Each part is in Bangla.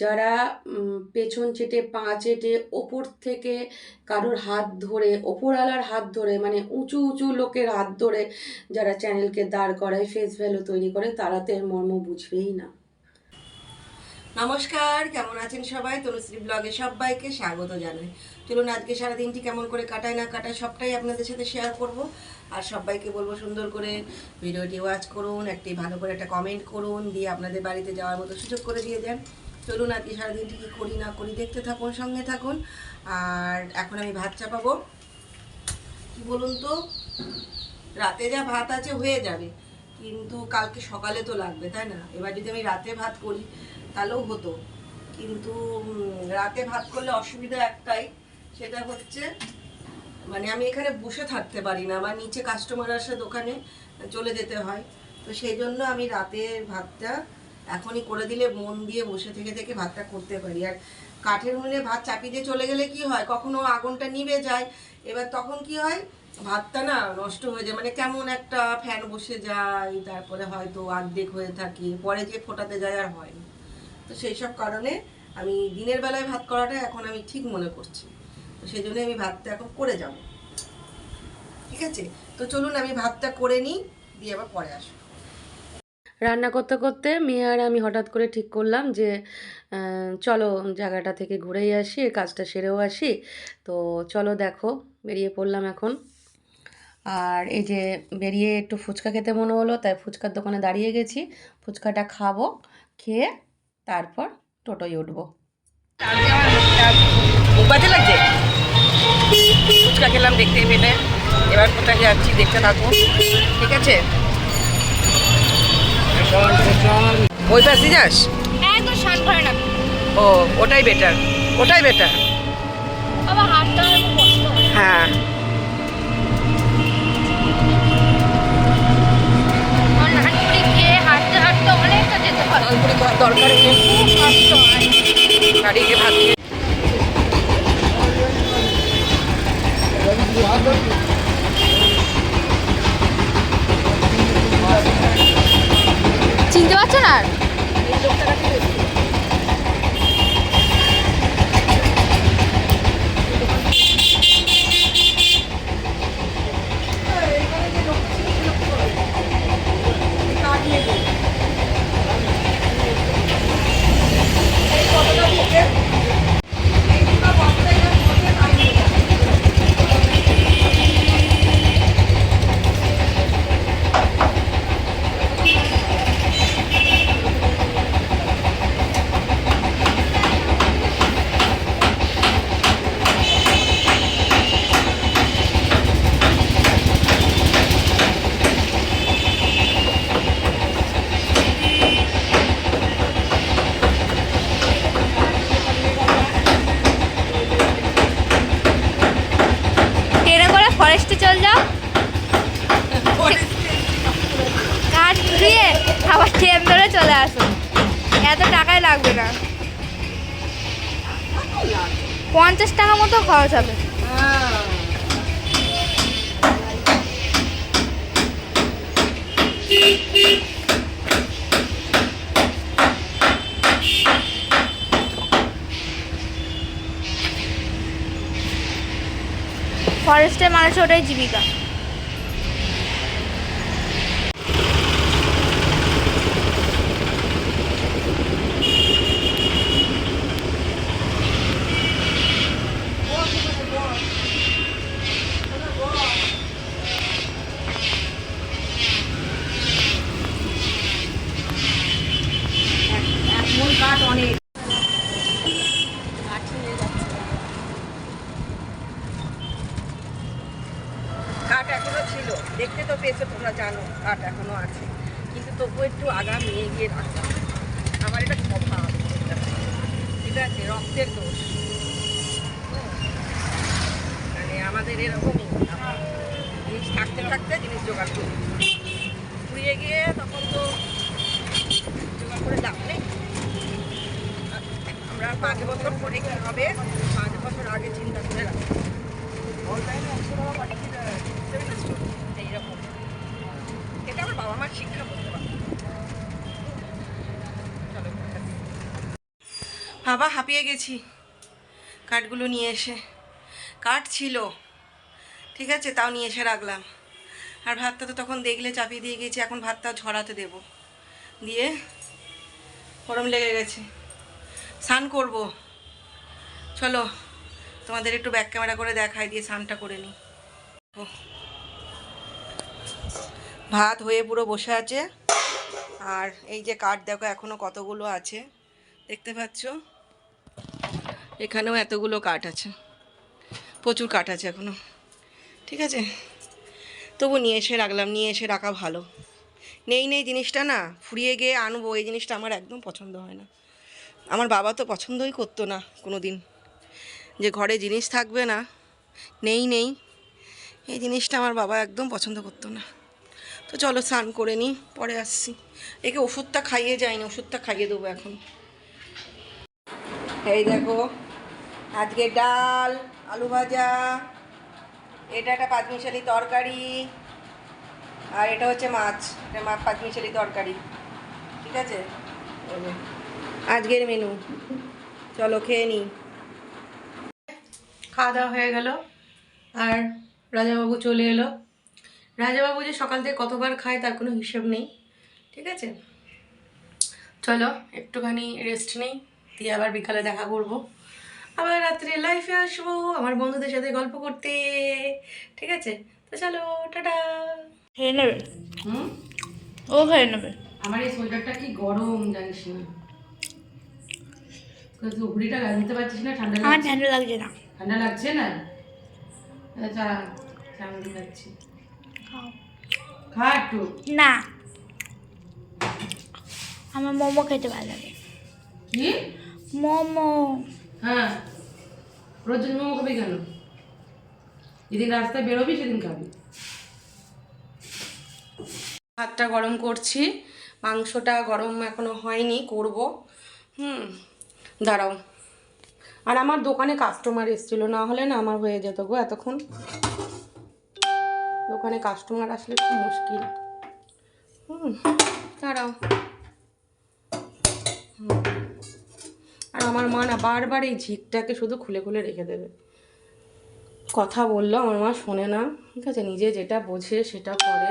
যারা পেছন চেটে, পা চেটে, ওপর থেকে কারোর হাত ধরে, ওপরওয়ালার হাত ধরে মানে উঁচু উঁচু লোকের হাত ধরে যারা চ্যানেলকে দাঁড় করায় ফেস ভ্যালু তৈরি করে, তারা তো এর মর্ম বুঝবেই না। নমস্কার, কেমন আছেন সবাই? তনুশ্রী ব্লগে সবাইকে স্বাগত জানাই। চলুন আজকে সারাদিনটি কেমন করে কাটায়, না কাটায়, সবটাই আপনাদের সাথে শেয়ার করব। আর সবাইকে বলব সুন্দর করে ভিডিওটি ওয়াচ করুন, একটি ভালো করে একটা কমেন্ট করুন, দিয়ে আপনাদের বাড়িতে যাওয়ার মতো সুযোগ করে দিয়ে যান। চলুন আজকে সারাদিনটি কী করি না করি, দেখতে থাকুন, সঙ্গে থাকুন। আর এখন আমি ভাত চাপাবো। কি বলুন তো? রাতে যা ভাত আছে হয়ে যাবে, কিন্তু কালকে সকালে তো লাগবে, তাই না? এবার যদি আমি রাতে ভাত করি, তাহলেও হতো। কিন্তু রাতে ভাত করলে অসুবিধা একটাই, সেটা হচ্ছে মানে আমি এখানে বসে থাকতে পারি না, আমার নিচে কাস্টমার আসে দোকানে, চলে যেতে হয়। তো সেই জন্য আমি রাতের ভাতটা এখনই করে দিলে, মন দিয়ে বসে থেকে থেকে ভাতটা করতে পারি। আর কাঠের উনুনে ভাত চাপিয়ে দিয়ে চলে গেলে কি হয়? কখনো আগুনটা নিভে যায়, এবার তখন কি হয়? ভাতটা না নষ্ট হয়ে যায় মানে কেমন একটা ফ্যান বসে যায়, তারপরে হয়তো অর্ধেক হয়ে থাকে, পরে যে ফোটাতে যায় আর হয় তো সেই সব কারণে আমি দিনের বেলায় ভাত করাটা এখন আমি ঠিক মনে করছি। তো সেই জন্য আমি ভাতটা এখন করে যাব। ঠিক আছে? তো চলুন, আমি ভাতটা করে নিই, দিয়ে আবার পরে আসব। রান্না করতে করতে মেয়ে আর আমি হঠাৎ করে ঠিক করলাম যে চলো জায়গাটা থেকে ঘুরেই আসি, কাজটা সেরেও আসি। তো চলো দেখো, বেরিয়ে পড়লাম এখন। আর এই যে বেরিয়ে একটু ফুচকা খেতে মনে হলো, তাই ফুচকার দোকানে দাঁড়িয়ে গেছি। ফুচকাটা খাব, খেয়ে তারপর টোটোয় উঠবো। ফুচকা খেলাম দেখতে পেলে। এবার কোথায় যাচ্ছি দেখতে থাকো। ঠিক আছে? ওই পাশে যাস একদম শান করে না। ও ওটাই বেটার ওটাই বেটার আবার হাতটা কষ্ট হ্যাঁ। হাঁটতে হাঁটতে অনেকটা যেতে তারপরে দরকার নেই খুব কষ্ট গাড়ি গিয়ে ভাত খেয়ে চিনতে পারছ না আর ট্রেনে করে ফরেস্টে চল যাও কাঠ দিয়ে আবার ট্রেন ধরে চলে আসো এত টাকাই লাগবে না পঞ্চাশ টাকা মতো খরচ হবে। ফরেস্টের মানুষের ওটাই জীবিকা মন কাঠ অনেক। কাঠ এখনও ছিল। দেখতে তো পেয়েছ তোমরা জানো, কাঠ এখনও আছে। কিন্তু তবুও একটু আগাম নিয়ে গিয়ে রাখলাম আমার এটা স্বভাব ঠিক আছে, রক্তের দোষ। মানে আমাদের এরকমই জিনিস থাকতে থাকতে জিনিস জোগাড় করি। ঘুরিয়ে গিয়ে তখন তো জোগাড় করে দাম নেই। আমরা পাঁচ বছর পরে কি হবে? পাঁচ বছর আগে চিন্তা করে রাখি এইরকম। এটা আমার বাবা মার শিক্ষা পারব বাবা হাঁপিয়ে গেছি। কাঠগুলো নিয়ে এসে। কাঠ ছিল। ঠিক আছে, তাও নিয়ে এসে রাখলাম। আর ভাতটা তো তখন দেখলে চাপিয়ে দিয়ে গেছি, এখন ভাতটা ঝরাতে দেব। দিয়ে গরম লেগে গেছে। স্নান করব। চলো, তোমাদের একটু ব্যাক ক্যামেরা করে দেখাই, দিয়ে স্নানটা করে নিই। ভাত হয়ে পুরো বসে আছে। আর এই যে কাঠ দেখো, এখনও কতগুলো আছে? দেখতে পাচ্ছ? এখানেও এতগুলো কাঠ আছে। প্রচুর কাঠ আছে এখনও। ঠিক আছে? তবু নিয়ে এসে রাখলাম, নিয়ে এসে রাখা ভালো। নেই নেই জিনিসটা না, ফুরিয়ে গিয়ে আনব, এই জিনিসটা আমার একদম পছন্দ হয় না। আমার বাবা তো পছন্দই করতো না কোনো দিন যে ঘরে জিনিস থাকবে না, নেই নেই, এই জিনিসটা আমার বাবা একদম পছন্দ করতো না। তো চলো স্নান করে নিই, পরে আসছি। একে ওষুধটা খাইয়ে যায়নি, ওষুধটা খাইয়ে দেবো এখন। এই দেখো, আজকে ডাল, আলু ভাজা, এটা একটা পাঁচমিশালি তরকারি, আর এটা হচ্ছে মাছ, এটা মা পাঁচমিশালি তরকারি। ঠিক আছে? আজকের মেনু চলো খেয়ে নিই খাওয়া দাওয়া হয়ে গেল আর রাজাবাবু চলে এলো। রাজাবাবু যে সকাল থেকে কতবার খায় তার কোনো হিসেব নেই ঠিক আছে? চলো একটুখানি রেস্ট নেই দিয়ে আবার বিকালে দেখা করব। আবার রাত্রে লাইফে আসব আমার বন্ধুদের সাথে গল্প করতে ঠিক আছে? তো চলো টাটা। খেয়ে নেবে? হুম? ও খেয়ে নেবে। আমার এই সোয়েটারটা কি গরম জানিস না। উপরিটা গাইতে পারছিস না? ঠান্ডা আমার ঠান্ডা লাগছে না। ঠান্ডা লাগছে না? আচ্ছা চামড় খাচ্ছি। খা একটু। না। আমার মোমো খেতে ভালো লাগে। কি? মোমো। হ্যাঁ। রোজ মোমো খাবি কেন? যেদিন রাস্তায় বেরোবি সেদিন খাবি। ভাতটা গরম করছি। মাংসটা গরম এখনও হয়নি করব। হুম। দাঁড়াও। আর আমার দোকানে কাস্টমার এসেছিল, না হলে না আমার হয়ে যেত গো এতক্ষণ। দোকানে কাস্টমার আসলে খুব মুশকিল। হুম, দাঁড়াও। আর আমার মা না বারবার এই ঝিকটাকে শুধু খুলে খুলে রেখে দেবে। কথা বলল, আমার মা শোনে না। ঠিক আছে, নিজে যেটা বোঝে সেটা করে।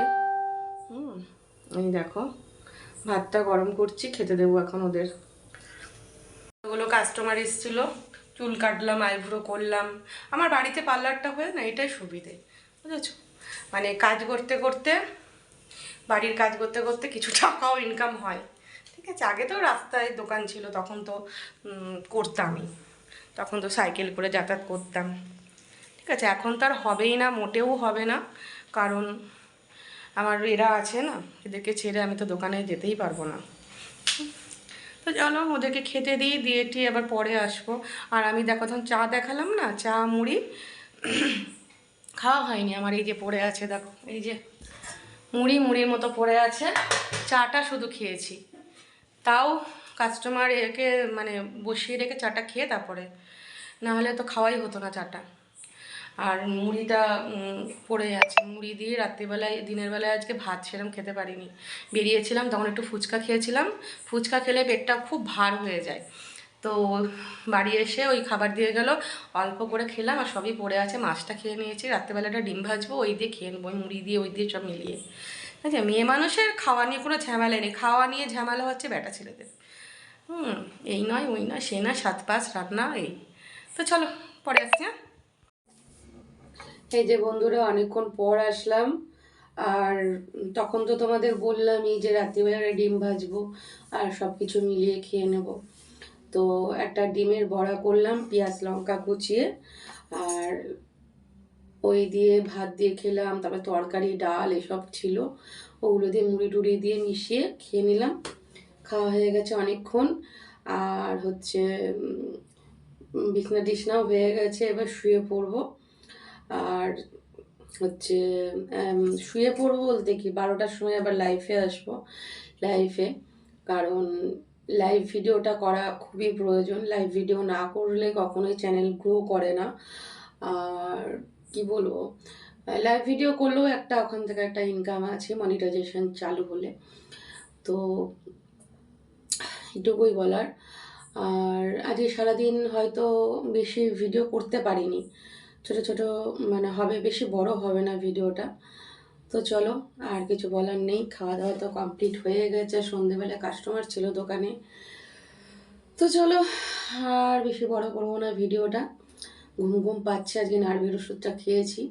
হুম দেখো, ভাতটা গরম করছি, খেতে দেবো এখন ওদের। কাস্টমার এসেছিল, চুল কাটলাম আইব্রো করলাম। আমার বাড়িতে পার্লারটা হয়ে না এটাই সুবিধে, বুঝেছ? মানে কাজ করতে করতে, বাড়ির কাজ করতে করতে কিছু টাকাও ইনকাম হয়। ঠিক আছে, আগে তো রাস্তায় দোকান ছিল, তখন তো করতামই। তখন তো সাইকেল করে যাতায়াত করতাম। ঠিক আছে, এখন তো আর হবেই না, মোটেও হবে না। কারণ, আমার এরা আছে না, এদেরকে ছেড়ে আমি তো দোকানে যেতেই পারব না। তো চলো ওদেরকে খেতে দিই, দিয়ে টিয়ে আবার পরে আসব। আর আমি দেখো তখন চা দেখালাম না, চা, মুড়ি। খাওয়া হয়নি আমার, এই যে পড়ে আছে দেখো, এই যে মুড়ি, মুড়ির মতো পড়ে আছে। চাটা শুধু খেয়েছি। তাও কাস্টমার একে মানে বসিয়ে রেখে চাটা খেয়ে তারপরে। না হলে তো খাওয়াই হতো না চাটা। আর মুড়িটা পড়ে আছে, মুড়ি দিয়ে রাত্রিবেলায়, দিনের বেলায় আজকে ভাত সেরকম খেতে পারিনি। বেরিয়েছিলাম, তখন একটু ফুচকা খেয়েছিলাম। ফুচকা খেলে পেটটা খুব ভার হয়ে যায়। তো বাড়ি এসে ওই খাবার দিয়ে গেল, অল্প করে খেলাম আর সবই পড়ে আছে, মাছটা খেয়ে নিয়েছি। রাত্রেবেলাটা ডিম ভাজবো, ওই দিয়ে খেয়ে নেব মুড়ি দিয়ে, ওই দিয়ে সব মিলিয়ে। আচ্ছা মেয়ে মানুষের খাওয়া নিয়ে কোনো ঝামেলা নেই, খাওয়া নিয়ে ঝামেলা হচ্ছে বেটা ছেলেদের। হুম, এই নয়, ওই নয়, সে না, সাত পাঁচ রান্না এই। তো চলো, পরে আসছি হ্যাঁ? এই যে বন্ধুরা, অনেকক্ষণ পর আসলাম। আর তখন তো তোমাদের বললামই যে রাত্রিবেলা ডিম ভাজবো আর সব কিছু মিলিয়ে খেয়ে নেব। তো একটা ডিমের বড়া করলাম, পেঁয়াজ লঙ্কা কুচিয়ে আর ওই দিয়ে ভাত দিয়ে খেলাম, তারপরে তরকারি, ডাল এসব ছিল। ওগুলো দিয়ে মুড়ি টুড়ি দিয়ে মিশিয়ে খেয়ে নিলাম। খাওয়া হয়ে গেছে অনেকক্ষণ। আর হচ্ছে বিছনা টিছনাও হয়ে গেছে, এবার শুয়ে পড়ব। আর হচ্ছে শুয়ে পড়ব বলতে কি, বারোটার সময় আবার লাইফে আসব লাইফে কারণ লাইভ ভিডিওটা করা খুবই প্রয়োজন। লাইভ ভিডিও না করলে কখনোই চ্যানেল গ্রো করে না। আর কি বলব লাইভ ভিডিও করলেও একটা ওখান থেকে একটা ইনকাম আছে মনিটাইজেশন চালু হলে। তো এটুকুই বলার। আর আজকে সারাদিন হয়তো বেশি ভিডিও করতে পারিনি। ছোট ছোট মানে হবে, বেশি বড় হবে না ভিডিওটা। তো চলো, আর কিছু বলার নেই খাওয়া দাওয়া তো কমপ্লিট হয়ে গেছে, সন্ধেবেলা কাস্টমার ছিল দোকানে। তো চলো, আর বেশি বড় করব না ভিডিওটা। ঘুম ঘুম পাচ্ছে, আজকে নার্ভের ওষুধটা খেয়েছি।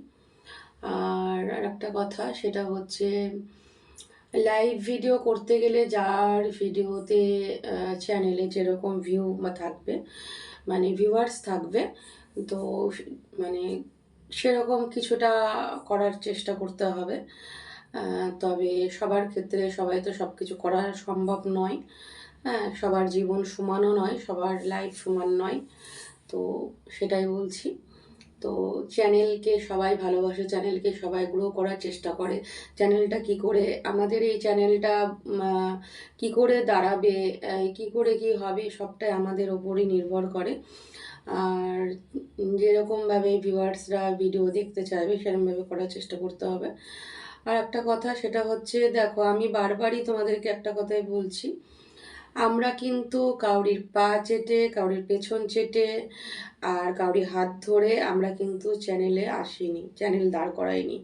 আর আর একটা কথা, সেটা হচ্ছে লাইভ ভিডিও করতে গেলে যার ভিডিওতে চ্যানেলে যেরকম ভিউ থাকবে মানে ভিউয়ার্স থাকবে তো মানে সেরকম কিছুটা করার চেষ্টা করতে হবে। তবে সবার ক্ষেত্রে সবাই তো সব কিছু করা সম্ভব নয়। হ্যাঁ সবার জীবন সমানও নয়, সবার লাইফ সমান নয়। তো সেটাই বলছি। তো চ্যানেলকে সবাই ভালোবাসে চ্যানেলকে সবাই গ্রো করার চেষ্টা করে। চ্যানেলটা কি করে, আমাদের এই চ্যানেলটা কি করে দাঁড়াবে কি করে কি হবে সবটাই আমাদের ওপরই নির্ভর করে। আর যেরকমভাবে ভিউয়ার্সরা ভিডিও দেখতে চাইবে সেরকমভাবে করার চেষ্টা করতে হবে। আর একটা কথা, সেটা হচ্ছে, দেখো, আমি বারবারই তোমাদেরকে একটা কথাই বলছি। আমরা কিন্তু কাউরির পা চেটে, কাউরির পেছন চেটে আর কাউরির হাত ধরে আমরা কিন্তু চ্যানেলে আসিনি চ্যানেল দাঁড় করাইনি।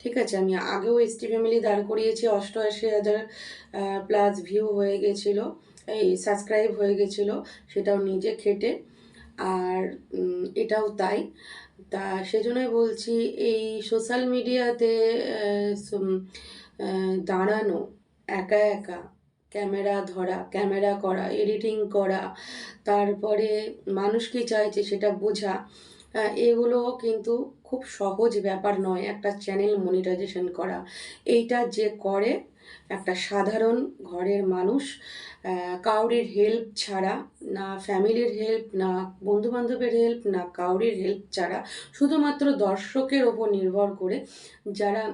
ঠিক আছে, আমি আগেও এসটি ফ্যামিলি দাঁড় করিয়েছি, অষ্টআশি হাজার প্লাস ভিউ হয়ে গেছিল, এই সাবস্ক্রাইব হয়ে গেছিল, সেটাও নিজে খেটে আর এটাও তাই। তা সেজন্যই বলছি, এই সোশ্যাল মিডিয়াতে দাঁড়ানো, একা একা, ক্যামেরা ধরা, ক্যামেরা করা এডিটিং করা, তারপরে মানুষ কি চাইছে সেটা বোঝা এগুলো কিন্তু খুব সহজ ব্যাপার নয় একটা চ্যানেল মনিটাইজেশন করা। এইটা যে করে একটা সাধারণ ঘরের মানুষ কাউরির হেল্প ছাড়া, না ফ্যামিলির হেল্প না বন্ধুবান্ধবের হেল্প না কাউরির হেল্প ছাড়া, শুধুমাত্র দর্শকের ওপর নির্ভর করে যারা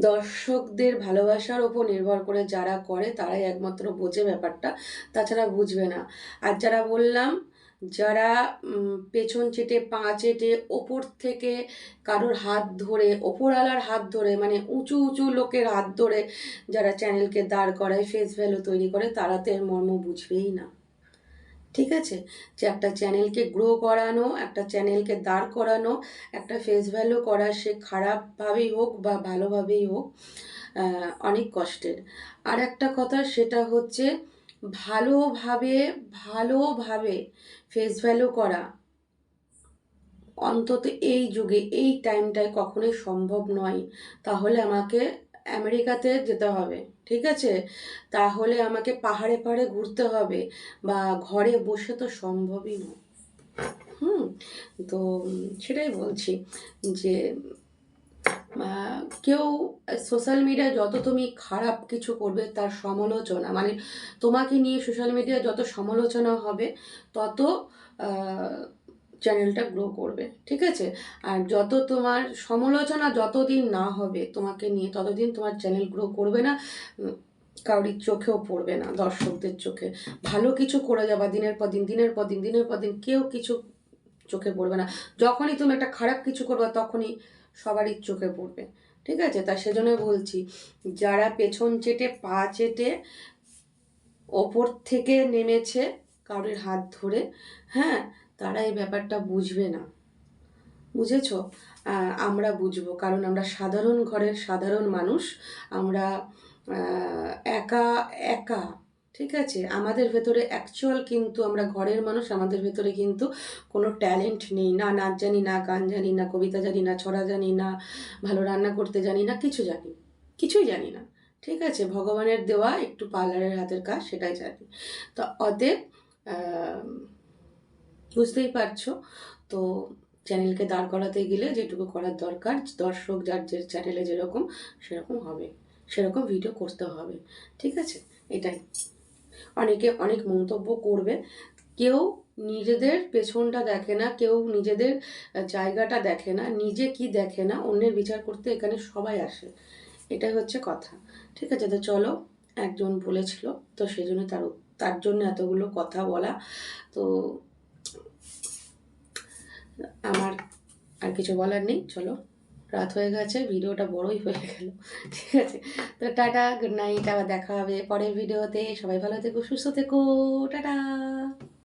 দর্শকদের ভালোবাসার ওপর নির্ভর করে যারা করে, তারাই একমাত্র বোঝে ব্যাপারটা। তাছাড়া বুঝবে না। আর যারা বললাম যারা পেছন চেটে, পা চেটে, ওপর থেকে কারোর হাত ধরে, ওপরওয়ালার হাত ধরে মানে উঁচু উঁচু লোকের হাত ধরে যারা চ্যানেলকে দাঁড় করায় ফেস ভ্যালু তৈরি করে, তারা তো এর মর্ম বুঝবেই না। ঠিক আছে? যে একটা চ্যানেলকে গ্রো করানো, একটা চ্যানেলকে দাঁড় করানো, একটা ফেস ভ্যালু করা, সে খারাপভাবেই হোক বা ভালোভাবেই হোক অনেক কষ্টের। আর একটা কথা, সেটা হচ্ছে ভালোভাবে ভালোভাবে ফেস ভ্যালু করা অন্তত এই যুগে, এই টাইমটায় কখনোই সম্ভব নয়। তাহলে আমাকে আমেরিকাতে যেতে হবে, ঠিক আছে? তাহলে আমাকে পাহাড়ে পাহাড়ে ঘুরতে হবে বা ঘরে বসে তো সম্ভবই নয়। হুম, তো সেটাই বলছি যে কেউ সোশ্যাল মিডিয়ায় যত তুমি খারাপ কিছু করবে তার সমালোচনা মানে তোমাকে নিয়ে সোশ্যাল মিডিয়ায় যত সমালোচনা হবে তত চ্যানেলটা গ্রো করবে ঠিক আছে? আর যত তোমার সমালোচনা যতদিন না হবে তোমাকে নিয়ে ততদিন তোমার চ্যানেল গ্রো করবে না উম, কাউরির চোখেও পড়বে না দর্শকদের চোখে। ভালো কিছু করে যাবা দিনের পর দিন দিনের পর দিন দিনের পর দিন কেউ কিছু চোখে পড়বে না। যখনই তুমি একটা খারাপ কিছু করবে, তখনই সবারই চোখে পড়বে। ঠিক আছে? তা সেজন্য বলছি, যারা পেছন চেটে, পা চেটে ওপর থেকে নেমেছে কারোর হাত ধরে হ্যাঁ তারা এই ব্যাপারটা বুঝবে না। বুঝেছ? আমরা বুঝব। কারণ আমরা সাধারণ ঘরের সাধারণ মানুষ, আমরা একা একা ঠিক আছে? আমাদের ভেতরে অ্যাকচুয়াল কিন্তু আমরা ঘরের মানুষ, আমাদের ভেতরে কিন্তু কোনো ট্যালেন্ট নেই। না নাচ জানি, না গান জানি, না কবিতা জানি, না ছড়া জানি, না ভালো রান্না করতে জানি, না কিছু জানি কিছুই জানি না। ঠিক আছে? ভগবানের দেওয়া একটু পার্লারের হাতের কাজ, সেটাই জানি। তো অতএব বুঝতেই পারছ? তো চ্যানেলকে দাঁড় করাতে গেলে যেটুকু করার দরকার, দর্শক যার যে চ্যানেলে যেরকম, সেরকম হবে। সেরকম ভিডিও করতে হবে। ঠিক আছে? এটাই। অনেকে অনেক মন্তব্য করবে। কেউ নিজেদের পেছনটা দেখে না, কেউ নিজেদের জায়গাটা দেখে না, নিজে কি দেখে না, অন্যের বিচার করতে এখানে সবাই আসে। এটাই হচ্ছে কথা। ঠিক আছে, তো চলো, একজন বলেছিল, তো সেই জন্য তার তার জন্য এতগুলো কথা বলা। তো আমার আর কিছু বলার নেই, চলো। রাত হয়ে গেছে, ভিডিওটা বড়ই হয়ে গেল। ঠিক আছে? তো টাটা গুড নাইট আবার দেখা হবে পরের ভিডিওতে। সবাই ভালো থেকো, সুস্থ থেকো, টাটা।